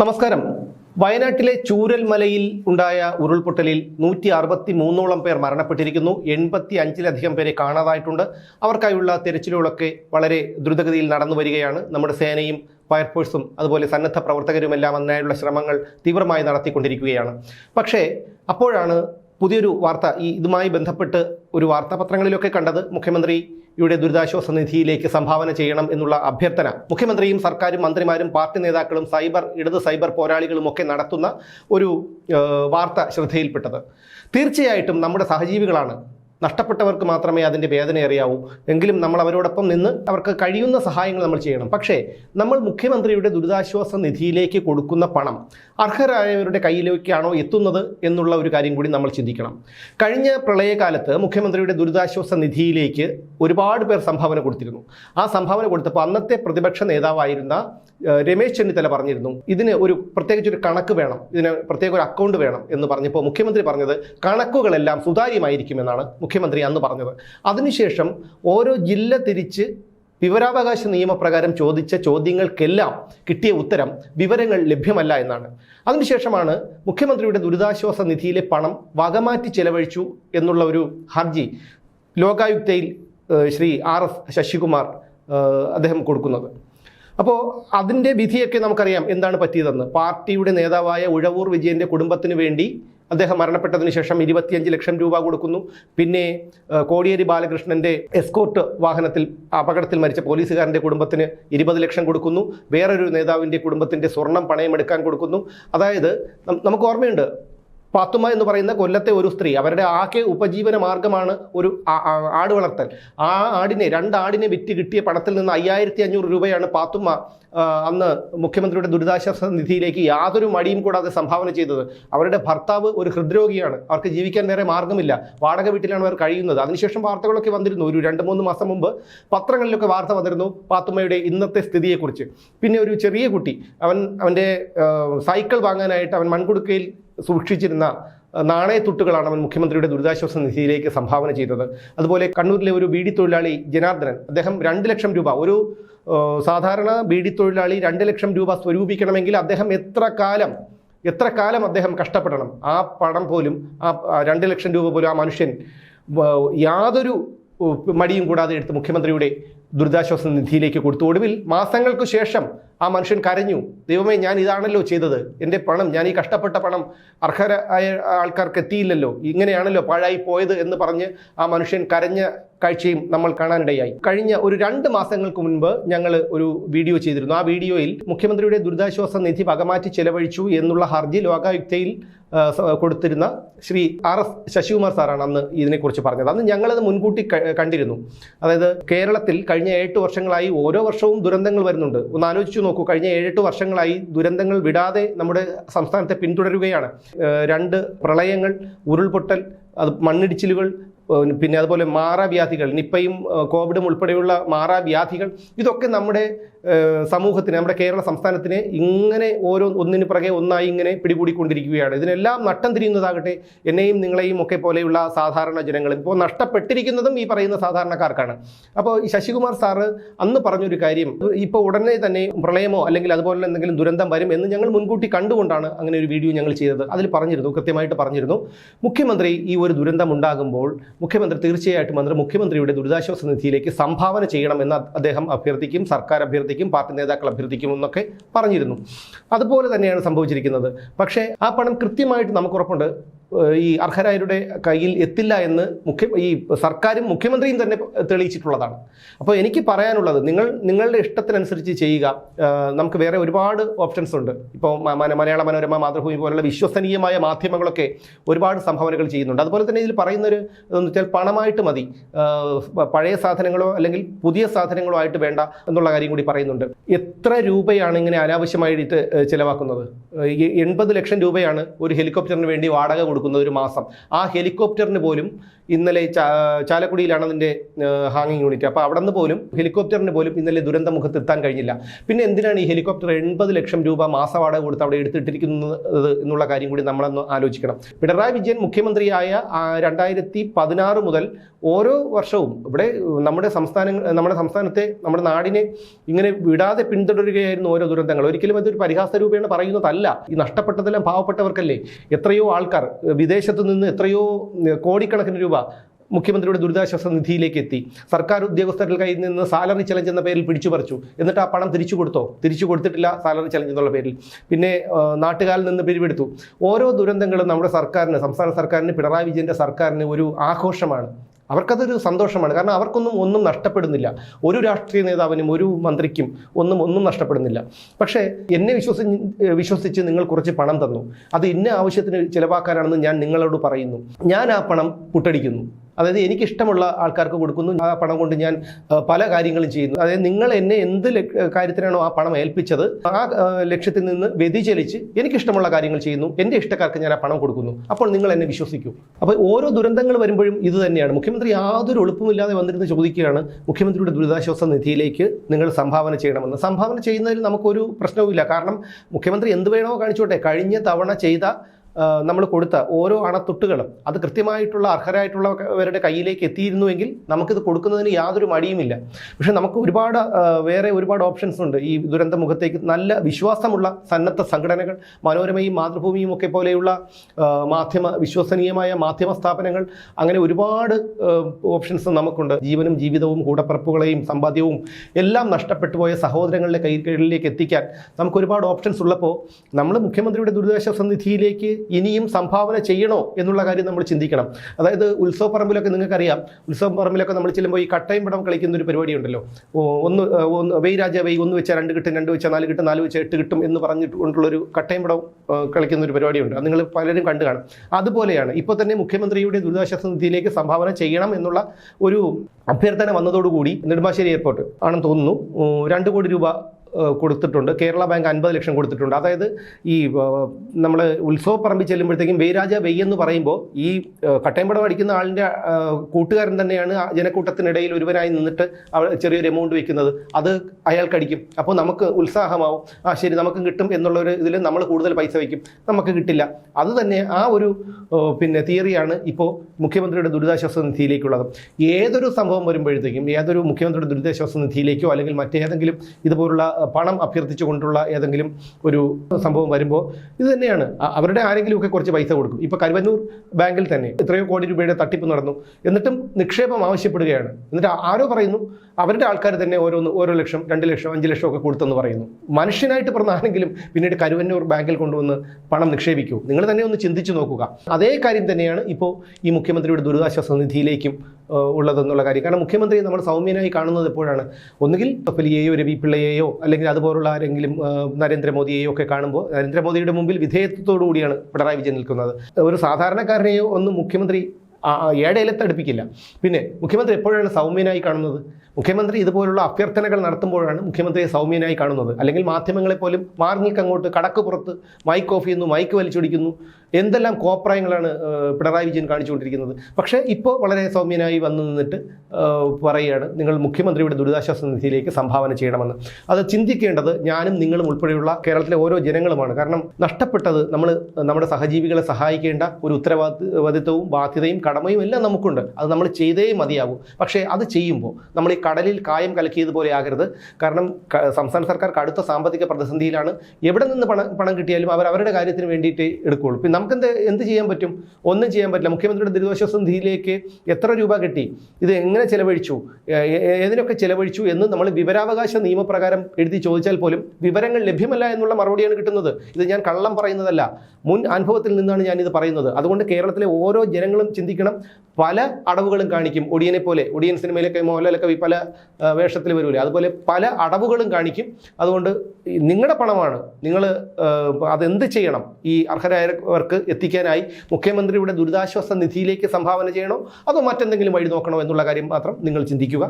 നമസ്കാരം. വയനാട്ടിലെ ചൂരൽമലയിൽ ഉണ്ടായ ഉരുൾപൊട്ടലിൽ നൂറ്റി അറുപത്തി മൂന്നോളം പേർ മരണപ്പെട്ടിരിക്കുന്നു. എൺപത്തി അഞ്ചിലധികം പേരെ കാണാതായിട്ടുണ്ട്. അവർക്കായുള്ള തെരച്ചിലുകളൊക്കെ വളരെ ദ്രുതഗതിയിൽ നടന്നു വരികയാണ്. നമ്മുടെ സേനയും ഫയർഫോഴ്സും അതുപോലെ സന്നദ്ധ പ്രവർത്തകരുമെല്ലാം അതിനായുള്ള ശ്രമങ്ങൾ തീവ്രമായി നടത്തിക്കൊണ്ടിരിക്കുകയാണ്. പക്ഷേ അപ്പോഴാണ് പുതിയൊരു വാർത്ത ഈ ഇതുമായി ബന്ധപ്പെട്ട് ഒരു വാർത്താപത്രങ്ങളിലൊക്കെ കണ്ടത് മുഖ്യമന്ത്രിയുടെ ദുരിതാശ്വാസ നിധിയിലേക്ക് സംഭാവന ചെയ്യണം എന്നുള്ള അഭ്യർത്ഥന മുഖ്യമന്ത്രിയും സർക്കാരും മന്ത്രിമാരും പാർട്ടി നേതാക്കളും സൈബർ ഇടത് സൈബർ പോരാളികളുമൊക്കെ നടത്തുന്ന ഒരു വാർത്ത ശ്രദ്ധയിൽപ്പെട്ടത്. തീർച്ചയായിട്ടും നമ്മുടെ സഹജീവികളാണ് നഷ്ടപ്പെട്ടവർക്ക് മാത്രമേ അതിന്റെ വേദന അറിയാവൂ. എങ്കിലും നമ്മൾ അവരോടൊപ്പം നിന്ന് അവർക്ക് കഴിയുന്ന സഹായങ്ങൾ നമ്മൾ ചെയ്യണം. പക്ഷേ നമ്മൾ മുഖ്യമന്ത്രിയുടെ ദുരിതാശ്വാസ നിധിയിലേക്ക് കൊടുക്കുന്ന പണം അർഹരായവരുടെ കയ്യിലേക്കാണോ എത്തുന്നത് എന്നുള്ള ഒരു കാര്യം കൂടി നമ്മൾ ചിന്തിക്കണം. കഴിഞ്ഞ പ്രളയകാലത്ത് മുഖ്യമന്ത്രിയുടെ ദുരിതാശ്വാസ നിധിയിലേക്ക് ഒരുപാട് പേർ സംഭാവന കൊടുത്തിരുന്നു. ആ സംഭാവന കൊടുത്തപ്പോൾ അന്നത്തെ പ്രതിപക്ഷ നേതാവായിരുന്ന രമേശ് ചെന്നിത്തല പറഞ്ഞിരുന്നു ഇതിന് ഒരു പ്രത്യേകിച്ച് ഒരു കണക്ക് വേണം. ഇതിന് പ്രത്യേക ഒരു അക്കൗണ്ട് വേണം. എന്ന് പറഞ്ഞപ്പോൾ മുഖ്യമന്ത്രി പറഞ്ഞത് കണക്കുകളെല്ലാം സുതാര്യമായിരിക്കുമെന്നാണ് മുഖ്യമന്ത്രി അന്ന് പറഞ്ഞത്. അതിനുശേഷം ഓരോ ജില്ല തിരിച്ച് വിവരാവകാശ നിയമപ്രകാരം ചോദിച്ച ചോദ്യങ്ങൾക്കെല്ലാം കിട്ടിയ ഉത്തരം വിവരങ്ങൾ ലഭ്യമല്ല എന്നാണ്. അതിനുശേഷമാണ് മുഖ്യമന്ത്രിയുടെ ദുരിതാശ്വാസ നിധിയിലെ പണം വകമാറ്റി ചെലവഴിച്ചു എന്നുള്ള ഒരു ഹർജി ലോകായുക്തയിൽ ശ്രീ ആർ എസ് ശശികുമാർ അദ്ദേഹം കൊടുക്കുന്നത്. അപ്പോൾ അതിന്റെ വിധിയൊക്കെ നമുക്കറിയാം എന്താണ് പറ്റിയതെന്ന്. പാർട്ടിയുടെ നേതാവായ ഉഴവൂർ വിജയന്റെ കുടുംബത്തിന് വേണ്ടി അദ്ദേഹം മരണപ്പെട്ടതിന് ശേഷം ഇരുപത്തിയഞ്ച് ലക്ഷം രൂപ കൊടുക്കുന്നു. പിന്നെ കോടിയേരി ബാലകൃഷ്ണന്റെ എസ്കോർട്ട് വാഹനത്തിൽ അപകടത്തിൽ മരിച്ച പോലീസുകാരന്റെ കുടുംബത്തിന് ഇരുപത് ലക്ഷം കൊടുക്കുന്നു. വേറൊരു നേതാവിന്റെ കുടുംബത്തിന്റെ സ്വർണം പണയമെടുക്കാൻ കൊടുക്കുന്നു. അതായത് നമുക്ക് ഓർമ്മയുണ്ട് പാത്തുമ്മ എന്ന് പറയുന്ന കൊല്ലത്തെ ഒരു സ്ത്രീ അവരുടെ ആകെ ഉപജീവന മാർഗമാണ് ഒരു ആട് വളർത്തൽ. ആ ആടിനെ രണ്ട് ആടിനെ വിറ്റ് കിട്ടിയ പണത്തിൽ നിന്ന് അയ്യായിരത്തി അഞ്ഞൂറ് രൂപയാണ് പാത്തുമ്മ അന്ന് മുഖ്യമന്ത്രിയുടെ ദുരിതാശ്വാസ നിധിയിലേക്ക് യാതൊരു മടിയും കൂടാതെ സംഭാവന ചെയ്തത്. അവരുടെ ഭർത്താവ് ഒരു ഹൃദ്രോഗിയാണ്. അവർക്ക് ജീവിക്കാൻ വേറെ മാർഗമില്ല. വാടക വീട്ടിലാണ് അവർ കഴിയുന്നത്. അതിനുശേഷം വാർത്തകളൊക്കെ വന്നിരുന്നു. ഒരു രണ്ട് മൂന്ന് മാസം മുമ്പ് പത്രങ്ങളിലൊക്കെ വാർത്ത വന്നിരുന്നു പാത്തുമ്മയുടെ ഇന്നത്തെ സ്ഥിതിയെക്കുറിച്ച്. പിന്നെ ഒരു ചെറിയ കുട്ടി അവൻ അവന്റെ സൈക്കിൾ വാങ്ങാനായിട്ട് അവൻ മൺകുടുക്കയിൽ സൂക്ഷിച്ചിരുന്ന നാണയത്തുട്ടുകളാണ് അവൻ മുഖ്യമന്ത്രിയുടെ ദുരിതാശ്വാസ നിധിയിലേക്ക് സംഭാവന ചെയ്തത്. അതുപോലെ കണ്ണൂരിലെ ഒരു ബീഡി തൊഴിലാളി ജനാർദ്ദനൻ അദ്ദേഹം രണ്ട് ലക്ഷം രൂപ ഒരു സാധാരണ ബീഡി തൊഴിലാളി രണ്ട് ലക്ഷം രൂപ സ്വരൂപിക്കണമെങ്കിൽ അദ്ദേഹം എത്ര കാലം എത്ര കാലം അദ്ദേഹം കഷ്ടപ്പെടണം? ആ പണം പോലും ആ രണ്ട് ലക്ഷം രൂപ പോലും ആ മനുഷ്യൻ യാതൊരു മടിയും കൂടാതെ എടുത്ത് മുഖ്യമന്ത്രിയുടെ ദുരിതാശ്വാസ നിധിയിലേക്ക് കൊടുത്തു. ഒടുവിൽ മാസങ്ങൾക്ക് ശേഷം ആ മനുഷ്യൻ കരഞ്ഞു. ദൈവമേ ഞാൻ ഇതാണല്ലോ ചെയ്തത്. എന്റെ പണം ഞാൻ ഈ കഷ്ടപ്പെട്ട പണം അർഹരായ ആൾക്കാർക്ക് എത്തിയില്ലല്ലോ. ഇങ്ങനെയാണല്ലോ പാഴായി പോയത് എന്ന് പറഞ്ഞ് ആ മനുഷ്യൻ കരഞ്ഞ കാഴ്ചയും നമ്മൾ കാണാനിടയായി. കഴിഞ്ഞ ഒരു രണ്ട് മാസങ്ങൾക്ക് മുൻപ് ഞങ്ങൾ ഒരു വീഡിയോ ചെയ്തിരുന്നു. ആ വീഡിയോയിൽ മുഖ്യമന്ത്രിയുടെ ദുരിതാശ്വാസ നിധി വകമാറ്റി ചെലവഴിച്ചു എന്നുള്ള ഹർജി ലോകായുക്തയിൽ കൊടുത്തിരുന്ന ശ്രീ ആർ എസ് ശശികുമാർ സാറാണ് അന്ന് ഇതിനെക്കുറിച്ച് പറഞ്ഞത്. അന്ന് ഞങ്ങളത് മുൻകൂട്ടി കണ്ടിരുന്നു. അതായത് കേരളത്തിൽ കഴിഞ്ഞ എട്ട് വർഷങ്ങളായി ഓരോ വർഷവും ദുരന്തങ്ങൾ വരുന്നുണ്ട്. ഒന്ന് ആലോചിച്ചു നോക്കൂ കഴിഞ്ഞ ഏഴെട്ട് വർഷങ്ങളായി ദുരന്തങ്ങൾ വിടാതെ നമ്മുടെ സംസ്ഥാനത്തെ പിന്തുടരുകയാണ്. രണ്ട് പ്രളയങ്ങൾ ഉരുൾപൊട്ടൽ അത് മണ്ണിടിച്ചിലുകൾ പിന്നെ അതുപോലെ മാറാവ്യാധികൾ നിപ്പയും കോവിഡും ഉൾപ്പെടെയുള്ള മാറാവ്യാധികൾ ഇതൊക്കെ നമ്മുടെ സമൂഹത്തിന് നമ്മുടെ കേരള സംസ്ഥാനത്തിനെ ഇങ്ങനെ ഓരോ ഒന്നിന് പുറകെ ഒന്നായി ഇങ്ങനെ പിടികൂടിക്കൊണ്ടിരിക്കുകയാണ്. ഇതിനെല്ലാം നട്ടം തിരിയുന്നതാകട്ടെ എന്നെയും നിങ്ങളെയും ഒക്കെ പോലെയുള്ള സാധാരണ ജനങ്ങൾ. ഇപ്പോൾ നഷ്ടപ്പെട്ടിരിക്കുന്നതും ഈ പറയുന്ന സാധാരണക്കാർക്കാണ്. അപ്പോൾ ശശികുമാർ സാറ് അന്ന് പറഞ്ഞൊരു കാര്യം ഇപ്പോൾ ഉടനെ തന്നെ പ്രളയമോ അല്ലെങ്കിൽ അതുപോലെ എന്തെങ്കിലും ദുരന്തം വരും എന്ന് ഞങ്ങൾ മുൻകൂട്ടി കണ്ടുകൊണ്ടാണ് അങ്ങനെ ഒരു വീഡിയോ ഞങ്ങൾ ചെയ്തത്. അതിൽ പറഞ്ഞിരുന്നു കൃത്യമായിട്ട് പറഞ്ഞിരുന്നു. മുഖ്യമന്ത്രി ഈ ഒരു ദുരന്തം ഉണ്ടാകുമ്പോൾ മുഖ്യമന്ത്രി തീർച്ചയായിട്ടും മന്ത്രി മുഖ്യമന്ത്രിയുടെ ദുരിതാശ്വാസ നിധിയിലേക്ക് സംഭാവന ചെയ്യണമെന്ന് അദ്ദേഹം അഭ്യർത്ഥിക്കും സർക്കാർ അഭ്യർത്ഥിക്കും പാർട്ടി നേതാക്കൾ അഭ്യർത്ഥിക്കും എന്നൊക്കെ പറഞ്ഞിരുന്നു. അതുപോലെ തന്നെയാണ് സംഭവിച്ചിരിക്കുന്നത്. പക്ഷേ ആ പണം കൃത്യമായിട്ട് നമുക്ക് ഉറപ്പുണ്ട്. ഏഹ് ഈ അർഹരായരുടെ കയ്യിൽ എത്തില്ല എന്ന് മുഖ്യ ഈ സർക്കാരും മുഖ്യമന്ത്രിയും തന്നെ തെളിയിച്ചിട്ടുള്ളതാണ്. അപ്പോൾ എനിക്ക് പറയാനുള്ളത് നിങ്ങൾ നിങ്ങളുടെ ഇഷ്ടത്തിനനുസരിച്ച് ചെയ്യുക. നമുക്ക് വേറെ ഒരുപാട് ഓപ്ഷൻസ് ഉണ്ട്. ഇപ്പോൾ മലയാള മനോരമ മാതൃഭൂമി പോലുള്ള വിശ്വസനീയമായ മാധ്യമങ്ങളൊക്കെ ഒരുപാട് സംഭാവനകൾ ചെയ്യുന്നുണ്ട്. അതുപോലെ തന്നെ ഇതിൽ പറയുന്നൊരു എന്ന് വെച്ചാൽ പണമായിട്ട് മതി. പഴയ സാധനങ്ങളോ അല്ലെങ്കിൽ പുതിയ സാധനങ്ങളോ ആയിട്ട് വേണ്ട എന്നുള്ള കാര്യം കൂടി പറയുന്നുണ്ട്. എത്ര രൂപയാണ് ഇങ്ങനെ അനാവശ്യമായിട്ട് ചിലവാക്കുന്നത്? എൺപത് ലക്ഷം രൂപയാണ് ഒരു ഹെലികോപ്റ്ററിന് വേണ്ടി വാടക കൊടുക്കുന്നത് ഒരു മാസം. ആ ഹെലികോപ്റ്ററിന് പോലും ഇന്നലെ ചാലക്കുടിയിലാണ് അതിന്റെ ഹാങ്ങിങ് യൂണിറ്റ് അപ്പോൾ അവിടെ നിന്ന് പോലും ഹെലികോപ്റ്ററിന് പോലും ഇന്നലെ ദുരന്ത മുഖത്ത് എത്താൻ കഴിഞ്ഞില്ല. പിന്നെ എന്തിനാണ് ഈ ഹെലികോപ്റ്റർ എൺപത് ലക്ഷം രൂപ മാസവാടക കൊടുത്ത് അവിടെ എടുത്തിട്ടിരിക്കുന്നത് എന്നുള്ള കാര്യം കൂടി നമ്മളൊന്ന് ആലോചിക്കണം. പിണറായി വിജയൻ മുഖ്യമന്ത്രിയായ രണ്ടായിരത്തി പതിനാറ് മുതൽ ഓരോ വർഷവും ഇവിടെ നമ്മുടെ സംസ്ഥാന നമ്മുടെ സംസ്ഥാനത്തെ നമ്മുടെ നാടിനെ ഇങ്ങനെ വിടാതെ പിന്തുടരുകയായിരുന്നു ഓരോ ദുരന്തങ്ങൾ. ഒരിക്കലും അതൊരു പരിഹാസ രൂപേണ പറയുന്നതല്ല. ഈ നഷ്ടപ്പെട്ടതെല്ലാം പാവപ്പെട്ടവർക്കല്ലേ? എത്രയോ ആൾക്കാർ വിദേശത്ത് നിന്ന് എത്രയോ കോടിക്കണക്കിന് രൂപ മുഖ്യമന്ത്രിയുടെ ദുരിതാശ്വാസ നിധിയിലേക്ക് എത്തി. സർക്കാർ ഉദ്യോഗസ്ഥരുടെ കയ്യിൽ നിന്ന് സാലറി ചലഞ്ച് എന്ന പേരിൽ പിടിച്ചു പറിച്ചു. എന്നിട്ട് ആ പണം തിരിച്ചു കൊടുത്തോ? തിരിച്ചു കൊടുത്തിട്ടില്ല സാലറി ചലഞ്ച് എന്നുള്ള പേരിൽ. പിന്നെ നാട്ടുകാരിൽ നിന്ന് പിരിവെടുത്തു ഓരോ ദുരന്തങ്ങളും നമ്മുടെ സർക്കാരിന് സംസ്ഥാന സർക്കാരിന് പിണറായി വിജയന്റെ സർക്കാരിന് ഒരു ആഘോഷമാണ്. അവർക്കതൊരു സന്തോഷമാണ്. കാരണം അവർക്കൊന്നും ഒന്നും നഷ്ടപ്പെടുന്നില്ല. ഒരു രാഷ്ട്രീയ നേതാവിനും ഒരു മന്ത്രിക്കും ഒന്നും ഒന്നും നഷ്ടപ്പെടുന്നില്ല. പക്ഷേ എന്നെ വിശ്വസി വിശ്വസിച്ച് നിങ്ങൾ കുറച്ച് പണം തന്നു. അത് ഇന്ന ആവശ്യത്തിന് ചിലവാക്കാനാണെന്ന് ഞാൻ നിങ്ങളോട് പറയുന്നു. ഞാൻ ആ പണം പുട്ടടിക്കുന്നു. അതായത് എനിക്കിഷ്ടമുള്ള ആൾക്കാർക്ക് കൊടുക്കുന്നു. ആ പണം കൊണ്ട് ഞാൻ പല കാര്യങ്ങളും ചെയ്യുന്നു. അതായത് നിങ്ങൾ എന്നെ എന്ത് കാര്യത്തിനാണോ ആ പണം ഏൽപ്പിച്ചത് ആ ലക്ഷ്യത്തിൽ നിന്ന് വ്യതിചലിച്ച് എനിക്കിഷ്ടമുള്ള കാര്യങ്ങൾ ചെയ്യുന്നു. എന്റെ ഇഷ്ടക്കാർക്ക് ഞാൻ ആ പണം കൊടുക്കുന്നു. അപ്പോൾ നിങ്ങൾ എന്നെ വിശ്വസിക്കൂ. അപ്പോൾ ഓരോ ദുരന്തങ്ങൾ വരുമ്പോഴും ഇത് തന്നെയാണ്. മുഖ്യമന്ത്രി യാതൊരു എളുപ്പമില്ലാതെ വന്നിരുന്ന് ചോദിക്കുകയാണ് മുഖ്യമന്ത്രിയുടെ ദുരിതാശ്വാസ നിധിയിലേക്ക് നിങ്ങൾ സംഭാവന ചെയ്യണമെന്ന്. സംഭാവന ചെയ്യുന്നതിൽ നമുക്കൊരു പ്രശ്നവുമില്ല. കാരണം മുഖ്യമന്ത്രി എന്ത് വേണോ കാണിച്ചോട്ടെ. കഴിഞ്ഞ തവണ ചെയ്ത നമ്മൾ കൊടുത്ത ഓരോ അണത്തൊട്ടുകളും അത് കൃത്യമായിട്ടുള്ള അർഹരായിട്ടുള്ളവരുടെ കയ്യിലേക്ക് എത്തിയിരുന്നുവെങ്കിൽ നമുക്കിത് കൊടുക്കുന്നതിന് യാതൊരു മടിയുമില്ല. പക്ഷേ നമുക്ക് ഒരുപാട് വേറെ ഒരുപാട് ഓപ്ഷൻസ് ഉണ്ട്. ഈ ദുരന്ത മുഖത്തേക്ക് നല്ല വിശ്വാസമുള്ള സന്നദ്ധ സംഘടനകൾ മനോരമയും മാതൃഭൂമിയും ഒക്കെ പോലെയുള്ള മാധ്യമ വിശ്വസനീയമായ മാധ്യമ സ്ഥാപനങ്ങൾ അങ്ങനെ ഒരുപാട് ഓപ്ഷൻസ് നമുക്കുണ്ട്. ജീവനും ജീവിതവും കൂടപ്പിറപ്പുകളെയും സമ്പാദ്യവും എല്ലാം നഷ്ടപ്പെട്ടു പോയ സഹോദരങ്ങളുടെ കൈകളിലേക്ക് എത്തിക്കാൻ നമുക്ക് ഒരുപാട് ഓപ്ഷൻസ് ഉള്ളപ്പോൾ നമ്മൾ മുഖ്യമന്ത്രിയുടെ ദുരിതാശ്വാസ നിധിയിലേക്ക് ഇനിയും സംഭാവന ചെയ്യണോ എന്നുള്ള കാര്യം നമ്മൾ ചിന്തിക്കണം. അതായത് ഉത്സവ പറമ്പിലൊക്കെ നിങ്ങൾക്കറിയാം. ഉത്സവ പറമ്പിലൊക്കെ നമ്മൾ ചെല്ലുമ്പോൾ ഈ കട്ടയും പടം കളിക്കുന്ന ഒരു പരിപാടി ഉണ്ടല്ലോ ഒന്ന് വെയ് രാജ വെയ് ഒന്ന് വെച്ചാൽ രണ്ട് കിട്ടും രണ്ട് വെച്ചാൽ നാല് കിട്ടും നാല് വെച്ചാൽ എട്ട് കിട്ടും എന്ന് പറഞ്ഞിട്ട് കൊണ്ടുള്ളൊരു കട്ടയും പടം കളിക്കുന്ന ഒരു പരിപാടിയുണ്ട്. അത് നിങ്ങൾ പലരും കണ്ടു കാണും. അതുപോലെയാണ് ഇപ്പോൾ തന്നെ മുഖ്യമന്ത്രിയുടെ ദുരിതാശ്വാസ നിധിയിലേക്ക് സംഭാവന ചെയ്യണം എന്നുള്ള ഒരു അഭ്യർത്ഥന വന്നതോടുകൂടി നെടുമ്പാശ്ശേരി എയർപോർട്ട് ആണെന്ന് തോന്നുന്നു. രണ്ട് കോടി രൂപ കൊടുത്തിട്ടുണ്ട്. കേരള ബാങ്ക് അൻപത് ലക്ഷം കൊടുത്തിട്ടുണ്ട്. അതായത് ഈ നമ്മൾ ഉത്സവ പറമ്പിൽ ചെല്ലുമ്പോഴത്തേക്കും വെയ്രാജ വെയ്യെന്ന് പറയുമ്പോൾ ഈ കട്ടയമ്പടം അടിക്കുന്ന ആളിന്റെ കൂട്ടുകാരൻ തന്നെയാണ് ജനക്കൂട്ടത്തിനിടയിൽ ഒരുവനായി നിന്നിട്ട് ചെറിയൊരു എമൗണ്ട് വെക്കുന്നത്. അത് അയാൾക്കടിക്കും. അപ്പോൾ നമുക്ക് ഉത്സാഹമാവും. ആ ശരി നമുക്ക് കിട്ടും എന്നുള്ള ഒരു ഇതിൽ നമ്മൾ കൂടുതൽ പൈസ വയ്ക്കും. നമുക്ക് കിട്ടില്ല. അത് തന്നെ ആ ഒരു പിന്നെ തിയറിയാണ് ഇപ്പോൾ മുഖ്യമന്ത്രിയുടെ ദുരിതാശ്വാസ നിധിയിലേക്കുള്ളത്. ഏതൊരു സംഭവം വരുമ്പോഴത്തേക്കും ഏതൊരു മുഖ്യമന്ത്രിയുടെ ദുരിതാശ്വാസ നിധിയിലേക്കോ അല്ലെങ്കിൽ മറ്റേതെങ്കിലും ഇതുപോലുള്ള പണം അഭ്യർത്ഥിച്ചുകൊണ്ടുള്ള ഏതെങ്കിലും ഒരു സംഭവം വരുമ്പോൾ ഇത് തന്നെയാണ്. അവരുടെ ആരെങ്കിലുമൊക്കെ കുറച്ച് പൈസ കൊടുക്കും. ഇപ്പോൾ കരുവന്നൂർ ബാങ്കിൽ തന്നെ എത്രയോ കോടി രൂപയുടെ തട്ടിപ്പ് നടന്നു. എന്നിട്ടും നിക്ഷേപം ആവശ്യപ്പെടുകയാണ്. എന്നിട്ട് ആരോ പറയുന്നു അവരുടെ ആൾക്കാർ തന്നെ ഓരോന്ന് ഓരോ ലക്ഷം രണ്ട് ലക്ഷം അഞ്ച് ലക്ഷം ഒക്കെ കൊടുത്തെന്ന് പറയുന്നു. മനുഷ്യനായിട്ട് പറഞ്ഞ ആരെങ്കിലും പിന്നീട് കരുവന്നൂർ ബാങ്കിൽ കൊണ്ടുവന്ന് പണം നിക്ഷേപിക്കൂ. നിങ്ങൾ തന്നെ ഒന്ന് ചിന്തിച്ചു നോക്കുക. അതേ കാര്യം തന്നെയാണ് ഇപ്പോൾ ഈ മുഖ്യമന്ത്രിയുടെ ദുരിതാശ്വാസ നിധിയിലേക്കും ഉള്ളതെന്നുള്ള കാര്യം. കാരണം മുഖ്യമന്ത്രിയെ നമ്മൾ സൗമ്യനായി കാണുന്നത് എപ്പോഴാണ്? ഒന്നുകിൽ കപ്പലിയെയോ രവി പിള്ളയെയോ അല്ലെങ്കിൽ അതുപോലുള്ള ആരെങ്കിലും നരേന്ദ്രമോദിയെയോ ഒക്കെ കാണുമ്പോൾ നരേന്ദ്രമോദിയുടെ മുമ്പിൽ വിധേയത്വത്തോടു കൂടിയാണ് പിണറായി വിജയൻ നിൽക്കുന്നത്. ഒരു സാധാരണക്കാരനെയോ ഒന്നും മുഖ്യമന്ത്രി ഏടയിലെത്തടുപ്പിക്കില്ല പിന്നെ മുഖ്യമന്ത്രി എപ്പോഴാണ് സൗമ്യനായി കാണുന്നത്? മുഖ്യമന്ത്രി ഇതുപോലുള്ള അഭ്യർത്ഥനകൾ നടത്തുമ്പോഴാണ് മുഖ്യമന്ത്രിയെ സൗമ്യനായി കാണുന്നത്. അല്ലെങ്കിൽ മാധ്യമങ്ങളെ പോലും അങ്ങോട്ട് കടക്ക് പുറത്ത് മൈക്ക് ഓഫ് ചെയ്യുന്നു മൈക്ക് വലിച്ചൊടിക്കുന്നു. എന്തെല്ലാം കോപ്രായങ്ങളാണ് പിണറായി വിജയൻ കാണിച്ചുകൊണ്ടിരിക്കുന്നത്? പക്ഷേ ഇപ്പോൾ വളരെ സൗമ്യനായി വന്നു നിന്നിട്ട് പറയുകയാണ് നിങ്ങൾ മുഖ്യമന്ത്രിയുടെ ദുരിതാശ്വാസ നിധിയിലേക്ക് സംഭാവന ചെയ്യണമെന്ന്. അത് ചിന്തിക്കേണ്ടത് ഞാനും നിങ്ങളും ഉൾപ്പെടെയുള്ള കേരളത്തിലെ ഓരോ ജനങ്ങളുമാണ്. കാരണം നഷ്ടപ്പെട്ടത് നമ്മൾ നമ്മുടെ സഹജീവികളെ സഹായിക്കേണ്ട ഒരു ഉത്തരവാദിത്വവും ബാധ്യതയും കടമയും എല്ലാം നമുക്കുണ്ട്. അത് നമ്മൾ ചെയ്തേ മതിയാകൂ പക്ഷേ അത് ചെയ്യുമ്പോൾ നമ്മൾ ഈ കടലിൽ കായം കലക്കിയതുപോലെ ആകരുത്. കാരണം സംസ്ഥാന സർക്കാർ കടുത്ത സാമ്പത്തിക പ്രതിസന്ധിയിലാണ് എവിടെ നിന്ന് പണം പണം കിട്ടിയാലും അവർ അവരുടെ കാര്യത്തിന് വേണ്ടിയിട്ട് എടുക്കുകയുള്ളൂ. പിന്നെ നമുക്ക് എന്ത് ചെയ്യാൻ പറ്റും? ഒന്നും ചെയ്യാൻ പറ്റില്ല. മുഖ്യമന്ത്രിയുടെ ദുരിതാശ്വാസ നിധിയിലേക്ക് എത്ര രൂപ കിട്ടി? ഇത് എങ്ങനെ ചെലവഴിച്ചു? ഏതിനൊക്കെ ചെലവഴിച്ചു എന്ന് നമ്മൾ വിവരാവകാശ നിയമപ്രകാരം എഴുതി ചോദിച്ചാൽ പോലും വിവരങ്ങൾ ലഭ്യമല്ല എന്നുള്ള മറുപടിയാണ് കിട്ടുന്നത്. ഇത് ഞാൻ കള്ളം പറയുന്നതല്ല. മുൻ അനുഭവത്തിൽ നിന്നാണ് ഞാനിത് പറയുന്നത്. അതുകൊണ്ട് കേരളത്തിലെ ഓരോ ജനങ്ങളും ചിന്തിക്കണം. പല അടവുകളും കാണിക്കും. ഒടിയനെ പോലെ ഒടിയൻ സിനിമയിലൊക്കെ മോഹൻലാലൊക്കെ പല വേഷത്തിൽ വരൂലേ? അതുപോലെ പല അടവുകളും കാണിക്കും. അതുകൊണ്ട് നിങ്ങളുടെ പണമാണ് നിങ്ങൾ അതെന്ത് ചെയ്യണം? ഈ അർഹരായവർക്ക് എത്തിക്കാനായി മുഖ്യമന്ത്രിയുടെ ദുരിതാശ്വാസ നിധിയിലേക്ക് സംഭാവന ചെയ്യണോ? അതോ മറ്റെന്തെങ്കിലും വഴി നോക്കണോ എന്നുള്ള കാര്യം മാത്രം നിങ്ങൾ ചിന്തിക്കുക.